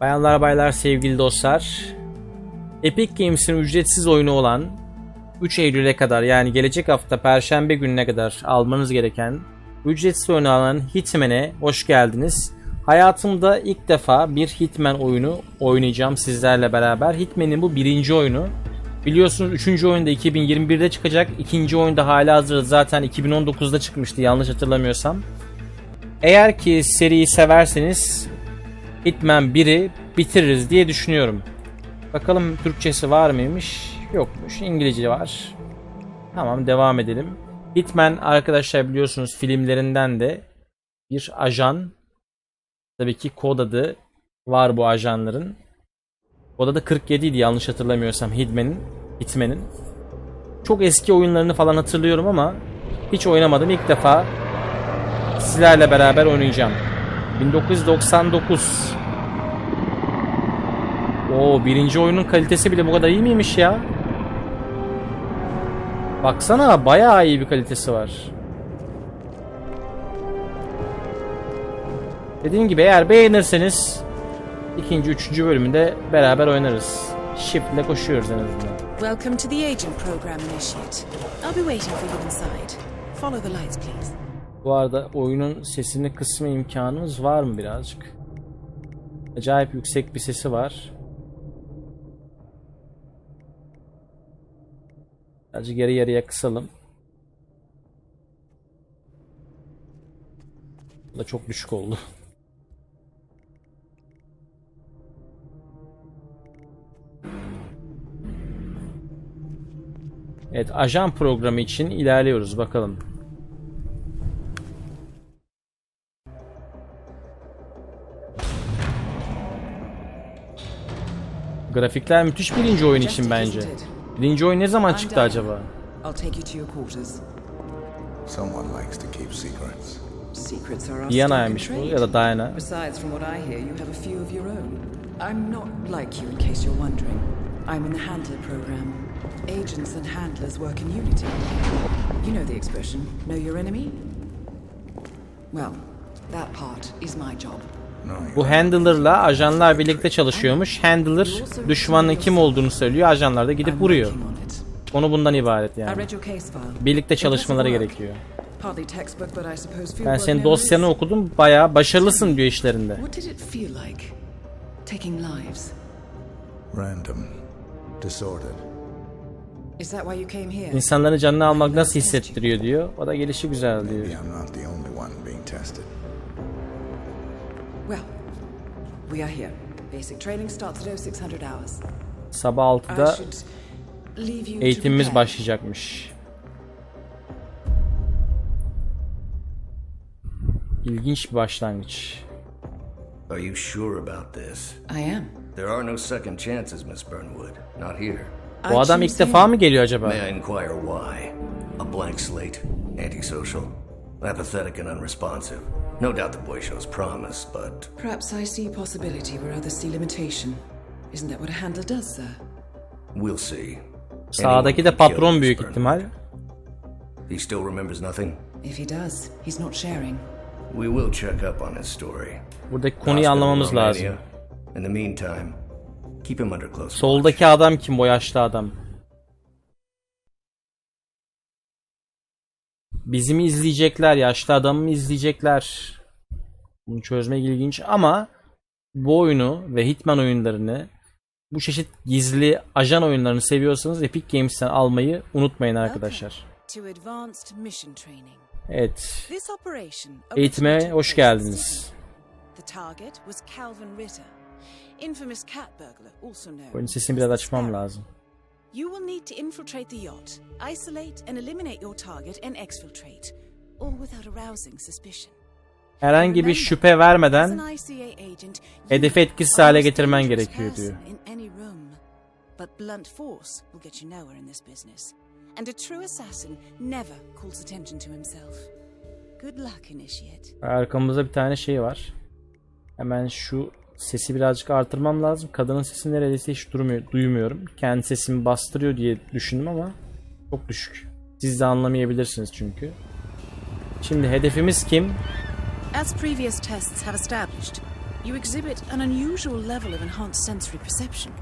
Bayanlar baylar sevgili dostlar. Epic Games'in ücretsiz oyunu olan 3 Eylül'e kadar yani gelecek hafta Perşembe gününe kadar almanız gereken ücretsiz oyunu alan Hitman'e hoş geldiniz. Hayatımda ilk defa bir Hitman oyunu oynayacağım sizlerle beraber. Hitman'in bu birinci oyunu. Biliyorsunuz 3. oyunda 2021'de çıkacak. ikinci oyunda hala hazırda zaten 2019'da çıkmıştı yanlış hatırlamıyorsam. Eğer ki seriyi severseniz Hitman 1'i bitiririz diye düşünüyorum. Bakalım Türkçesi var mıymış? Yokmuş. İngilizce var. Tamam devam edelim. Hitman arkadaşlar biliyorsunuz filmlerinden de bir ajan. Tabii ki kod adı var bu ajanların. Kod adı 47 idi yanlış hatırlamıyorsam Hitman'in. Hitman'in. Çok eski oyunlarını falan hatırlıyorum ama hiç oynamadım. İlk defa sizlerle beraber oynayacağım. 1999. Oo birinci oyunun kalitesi bile bu kadar iyi miymiş ya? Baksana bayağı iyi bir kalitesi var. Dediğim gibi eğer beğenirseniz ikinci, üçüncü bölümünde beraber oynarız. Shift ile koşuyoruz en azından. Welcome to the Agent Program Initiate. I'll be waiting for you inside. Follow the lights, please. Bu arada oyunun sesini kısma imkanımız var mı birazcık? Acayip yüksek bir sesi var. Birazcık yarı yarıya kısalım. Bu da çok düşük oldu. Evet, ajan programı için ilerliyoruz bakalım. Grafikler müthiş birinci oyun için bence. Birinci oyun ne zaman çıktı acaba? Diana'ymış bu ya da. Diana. Besides, from what I hear, you have a few of your own. I'm not like you, in case you're wondering. I'm in the Handler program. Agents and handlers work in unity. You know the expression, know your enemy? Well, that part is my job. Bu Handler'la ajanlar birlikte çalışıyormuş. Handler düşmanın kim olduğunu söylüyor. Ajanlar da gidip vuruyor. Konu bundan ibaret yani. Birlikte çalışmaları gerekiyor. Ben senin dosyanı okudum. Bayağı başarılısın diyor işlerinde. İnsanların canını almak nasıl hissettiriyor diyor. O da gelişi güzel diyor. Well, we are here. Basic training starts at 0600 hours. Sabah I 6'da should leave you to eğitimimiz başlayacakmış. İlginç bir başlangıç. Are you sure about this? I am. There are no second chances, Miss Burnwood. Not here. Bu adam ilk defa mı geliyor acaba? May I inquire why? A blank slate, antisocial, apathetic and unresponsive. No doubt the boy shows promise, but Perhaps I see possibility where others see limitation. Isn't that what a handler does, sir? we'll see. Sağdaki de patron büyük ihtimal. He still remembers nothing? If he does, he's not sharing. We will check up on his story. Buradaki konuyu anlamamız lazım. In the meantime, keep him under close. Soldaki adam kim? O yaşlı adam. Bizi mi izleyecekler? Yaşlı adamı mı izleyecekler? Bunu çözmek ilginç ama bu oyunu ve Hitman oyunlarını bu çeşit gizli ajan oyunlarını seviyorsanız Epic Games'ten almayı unutmayın arkadaşlar. Evet. Eğitime hoş in geldiniz. Oyunun sesini biraz açmam lazım. You will need to infiltrate the yacht, isolate and eliminate your target, and exfiltrate, all without arousing suspicion. Herhangi bir şüphe vermeden hedefi etkisiz hale getirmen gerekiyor diyor. But blunt force will get you nowhere in this business. And a true assassin never calls attention to himself. Good luck, initiate. Arkamızda bir tane şey var. Hemen şu sesi birazcık artırmam lazım. Kadının sesi neredeyse hiç durmuyor, duymuyorum. Kendi sesimi bastırıyor diye düşündüm ama çok düşük. Siz de anlamayabilirsiniz çünkü. Şimdi hedefimiz kim? As previous tests have established, You exhibit an unusual level of enhanced sensory perception.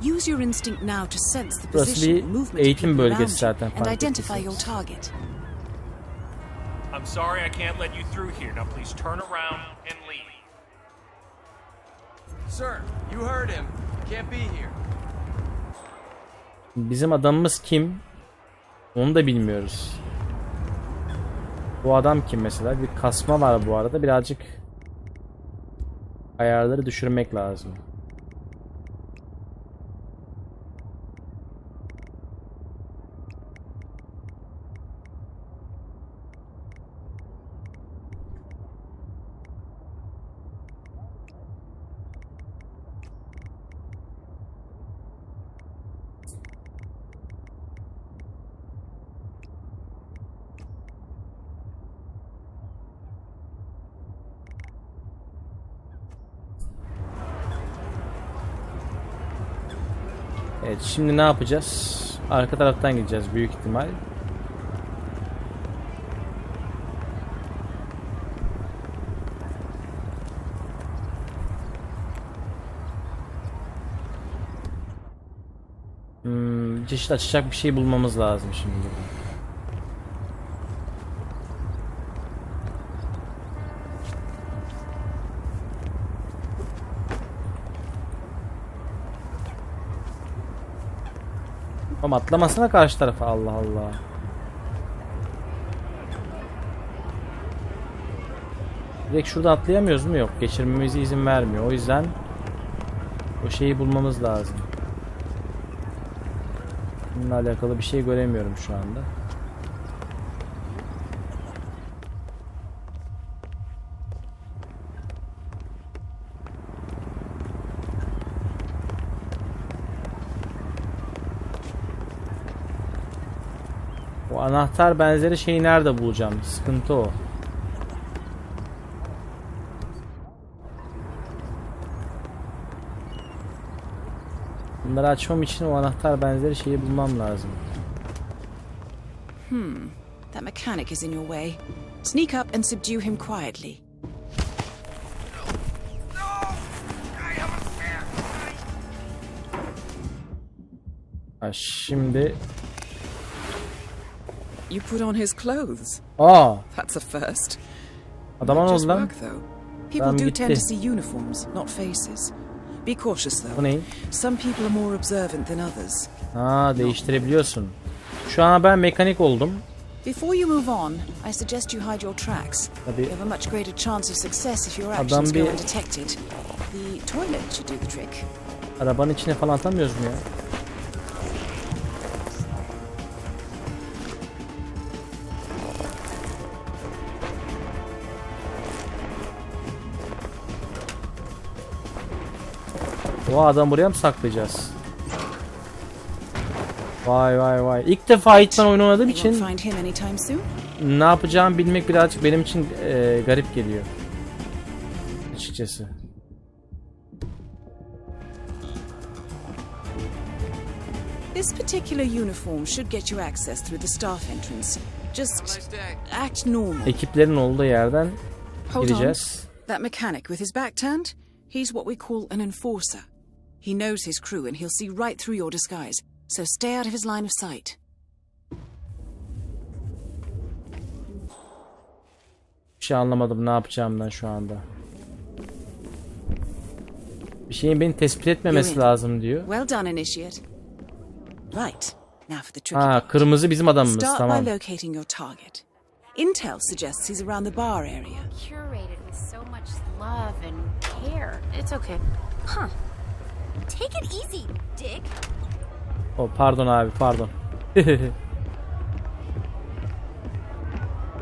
Use your instinct now to sense the position and movement of eğitim people bölgesi zaten, and identify your target. I'm sorry I can't let you through here. Now please turn around and leave. Sir, you heard him. Can't be here. Bizim adamımız kim? Onu da bilmiyoruz. Bu adam kim mesela? Bir kasma var bu arada. Birazcık ayarları düşürmek lazım. Evet şimdi ne yapacağız? Arka taraftan gideceğiz büyük ihtimal. Hmm, çeşit açacak bir şey bulmamız lazım şimdi. Burada. Oğlum atlamasana karşı tarafa Allah Allah. Direkt şurada atlayamıyoruz mu? Yok. Geçirmemize izin vermiyor. O yüzden o şeyi bulmamız lazım. Bununla alakalı bir şey göremiyorum şu anda. Anahtar benzeri şeyi nerede bulacağım? Sıkıntı o. Bunları açmam için o anahtar benzeri şeyi bulmam lazım. That mechanic is in your way. Sneak up and subdue him quietly. Ha, şimdi... You put on his clothes. Aa! That's a first. Adama ne oldu lan? People do tend to see uniforms, not faces. Be cautious though. Bu ne? Some people are more observant than others. Ha değiştirebiliyorsun. Şu an ben mekanik oldum. Before you move on, I suggest you hide your tracks. Tabii. You have a much greater chance of success if your actions go undetected. The toilet should do the trick. Arabanın içine falan atamıyoruz mu ya? O adam buraya mı saklayacağız? Vay vay vay. İlk defa Hitman oyunu oynadığım You won't için ne yapacağımı bilmek birazcık benim için e, garip geliyor. Açıkçası. This particular uniform should get you access through the staff entrance. Just act normal. Ekiplerin olduğu yerden gireceğiz. That mechanic with his back turned, he's what we call an enforcer. He knows his crew and he'll see right through your disguise. So stay out of his line of sight. Bir şey anlamadım ne yapacağımdan şu anda. Bir şeyin beni tespit etmemesi lazım diyor. Well done, initiate. Right. Now for the tricky Ha kırmızı bizim adamımız Start tamam. by locating your target. Intel suggests he's around the bar area. curated with so much love and care. It's okay. Huh. Take it easy, Dick. Oh, pardon abi pardon.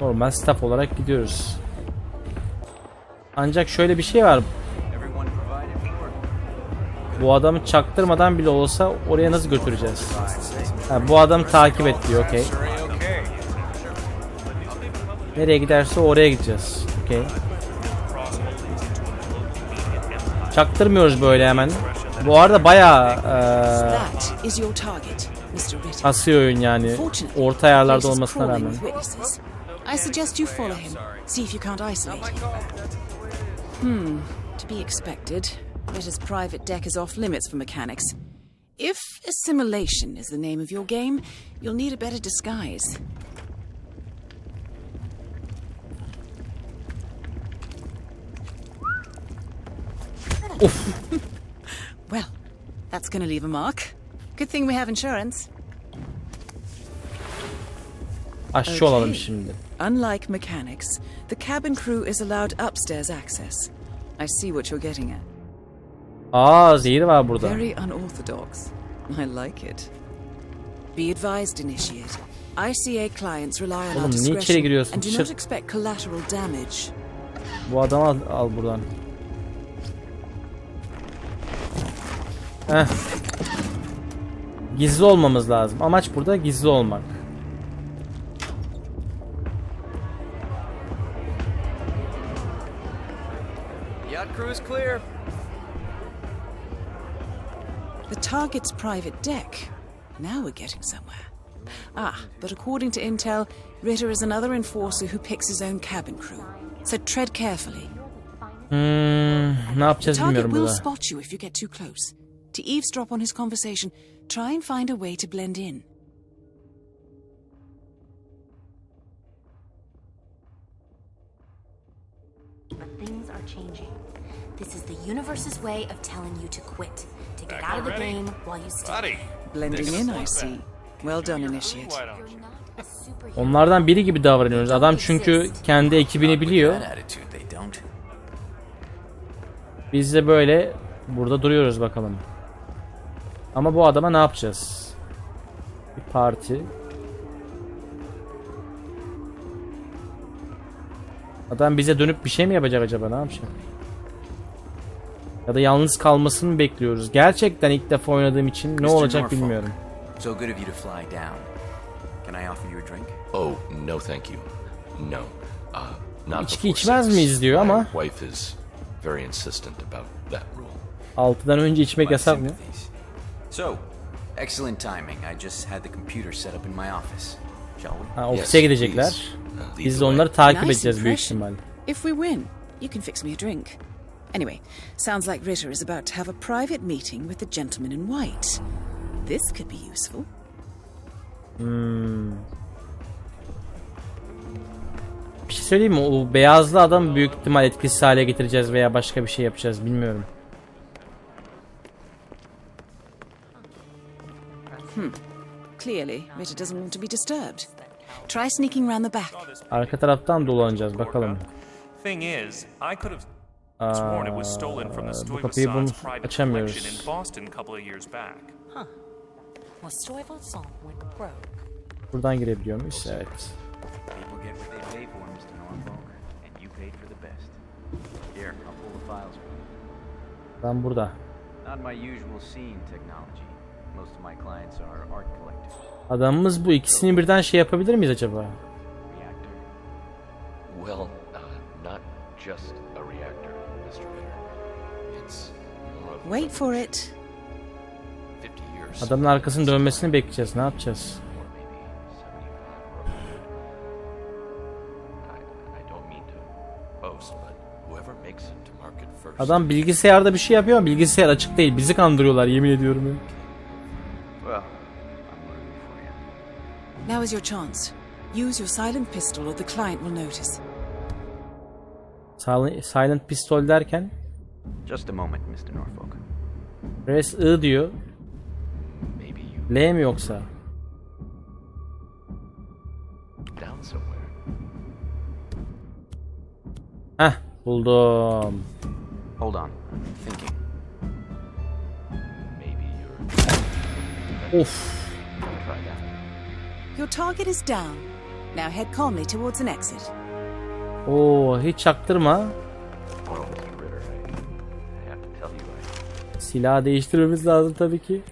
Normal staff olarak gidiyoruz. Ancak şöyle bir şey var. Bu adamı çaktırmadan bile olsa oraya nasıl götüreceğiz? Ha, bu adamı takip et diyor okey. Nereye giderse oraya gideceğiz. Okey. Çaktırmıyoruz böyle hemen. Bu arada bayağı kasıyor oyun yani. Orta ayarlarda olmasına rağmen. I suggest you follow him. See if you can't isolate him. Hmm. To be expected, Ritter's private deck is off limits for mechanics. If assimilation is the name of your game, you'll need a better disguise. well, that's gonna leave a mark. Good thing we have insurance. Aşçı olalım şimdi. Unlike mechanics, the cabin crew is allowed upstairs access. I see what you're getting at. Aa zehir var burada. Very unorthodox. I like it. Be advised, Initiate. ICA clients rely on Oğlum, niye içeri discretion giriyorsun? and do Çık. not expect collateral damage. Bu adamı al, al buradan. Heh. Gizli olmamız lazım. Amaç burada gizli olmak. Yacht crew is clear. The target's private deck. Now we're getting somewhere. Ah, but according to intel, Ritter is another enforcer who picks his own cabin crew. So tread carefully. Hmm, ne yapacağız Target bilmiyorum will spot you if you get too close. To eavesdrop on his conversation, try and find a way to blend in. But things are changing. This is the universe's way of telling you to quit, to get Back out of the already? game while you still Buddy. Blending in, I see. Well done, Initiate. why don't you? Onlardan biri gibi davranıyoruz. Adam çünkü kendi ekibini biliyor. That attitude, they don't. Biz de böyle burada duruyoruz bakalım. Ama bu adama ne yapacağız? Bir parti. Adam bize dönüp bir şey mi yapacak acaba? Ne yapacak? Ya da yalnız kalmasını mı bekliyoruz? Gerçekten ilk defa oynadığım için ne olacak bilmiyorum. So good of you to fly down. Can I offer you a drink? Oh, no thank you. No. Uh, not İçki içmez miyiz diyor ama- wife is very insistent about that rule. Altıdan önce içmek yasak mı? So, excellent timing. I just had the computer set up in my office. Shall we? Ha, ofise Yes, gidecekler. Uh, Biz de onları takip Nice edeceğiz büyük impression. ihtimal. If we win, you can fix me a drink. Anyway, sounds like Ritter is about to have a private meeting with the gentleman in white. This could be useful. Bir şey söyleyeyim mi? O beyazlı adam büyük ihtimal etkisiz hale getireceğiz veya başka bir şey yapacağız bilmiyorum. Arka taraftan dolanacağız bakalım. Thing is, I could have sworn it was stolen from the bu kapıyı bunu açamıyoruz. collection in Boston a couple of years back. Well, Stuyvesant went broke. Buradan girebiliyor muyuz? Evet. Ben burada. Not my usual scene technology. Most of my clients are art collectors. Adamımız bu ikisini birden şey yapabilir miyiz acaba? Well, uh, not just a reactor, Mr. It's Wait for it. 50 years. Adamın arkasının dönmesini bekleyeceğiz. Ne yapacağız? Or maybe 75 or I, I don't mean to boast, but whoever makes it to market first. Adam bilgisayarda bir şey yapıyor ama bilgisayar açık değil. Bizi kandırıyorlar yemin ediyorum. ya. İs your chance. Use your silent pistol or the client will notice. Silent, silent pistol derken Just a moment, Mr. Norfolk. Press I diyor. Maybe you L mi yoksa? down somewhere. Heh buldum. Hold on. I'm thinking. Maybe you're. Of. Your target is down. Now head calmly towards an exit. Oo hiç çaktırma. Silah değiştirmemiz lazım tabii ki.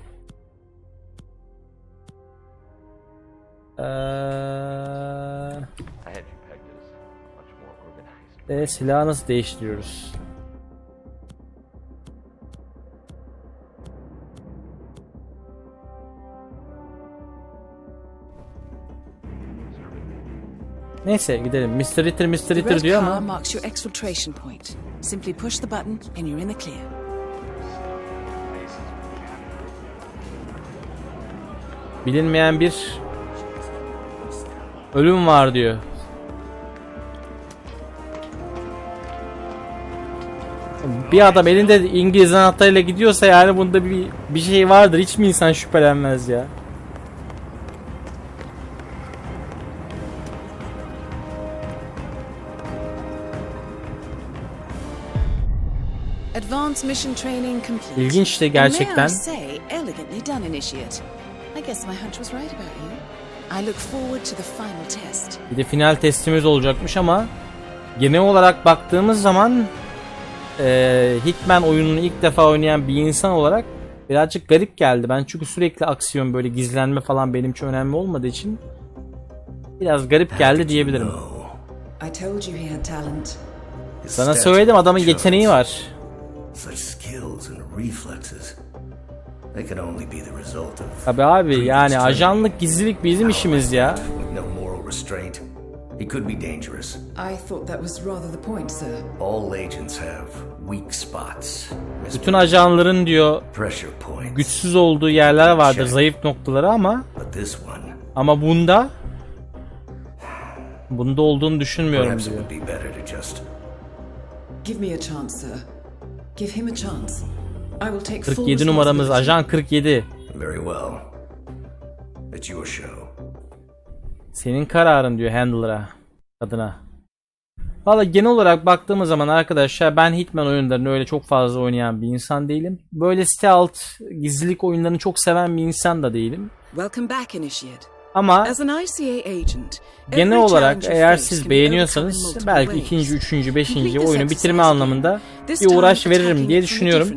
Ee, e, silahı nasıl değiştiriyoruz? Neyse gidelim. Mr. Ritter, Mr. Ritter diyor ama marks your exfiltration point. Simply push the button and you're in the clear. bilinmeyen bir ölüm var diyor. Bir adam elinde İngiliz anahtarıyla gidiyorsa yani bunda bir bir şey vardır. Hiç mi insan şüphelenmez ya? Final test. Bir de final testimiz olacakmış ama genel olarak baktığımız zaman eee Hitman oyununu ilk defa oynayan bir insan olarak birazcık garip geldi. Ben çünkü sürekli aksiyon böyle gizlenme falan benim için önemli olmadığı için biraz garip geldi diyebilirim. I told you he had talent. His Sana söyledim adamın yeteneği var. Such skills and reflexes. They can only be the result of Tabi abi previous yani ajanlık gizlilik bizim işimiz ya. With no moral restraint, he could be dangerous. I thought that was rather the point, sir. All agents have weak spots. Bütün ajanların diyor pressure points. güçsüz olduğu yerler vardır zayıf noktaları ama But this one, ama bunda bunda olduğunu düşünmüyorum diyor. would be better to just Give me a chance, sir. Give him a chance. I will take full 47 numaramız responsibility. ajan 47. very well. It's your show. Senin kararın diyor Handler'a kadına. Valla genel olarak baktığımız zaman arkadaşlar ben Hitman oyunlarını öyle çok fazla oynayan bir insan değilim. Böyle stealth, gizlilik oyunlarını çok seven bir insan da değilim. Welcome back, initiate. Ama genel olarak eğer siz beğeniyorsanız belki ikinci, üçüncü, beşinci oyunu bitirme anlamında bir uğraş veririm diye düşünüyorum.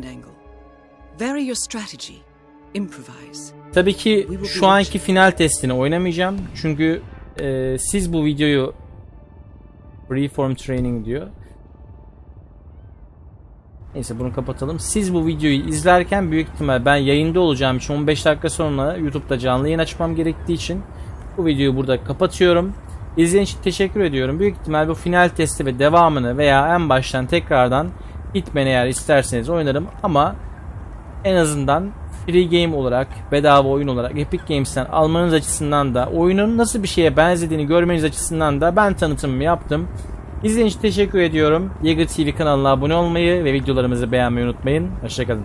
Tabii ki şu anki final testini oynamayacağım. Çünkü e, siz bu videoyu Freeform Training diyor. Neyse bunu kapatalım. Siz bu videoyu izlerken büyük ihtimal ben yayında olacağım için 15 dakika sonra YouTube'da canlı yayın açmam gerektiği için bu videoyu burada kapatıyorum. İzlediğiniz için teşekkür ediyorum. Büyük ihtimal bu final testi ve devamını veya en baştan tekrardan Hitman eğer isterseniz oynarım ama en azından free game olarak, bedava oyun olarak Epic Games'ten almanız açısından da oyunun nasıl bir şeye benzediğini görmeniz açısından da ben tanıtımımı yaptım. İzlediğiniz için teşekkür ediyorum. Yeager TV kanalına abone olmayı ve videolarımızı beğenmeyi unutmayın. Hoşçakalın.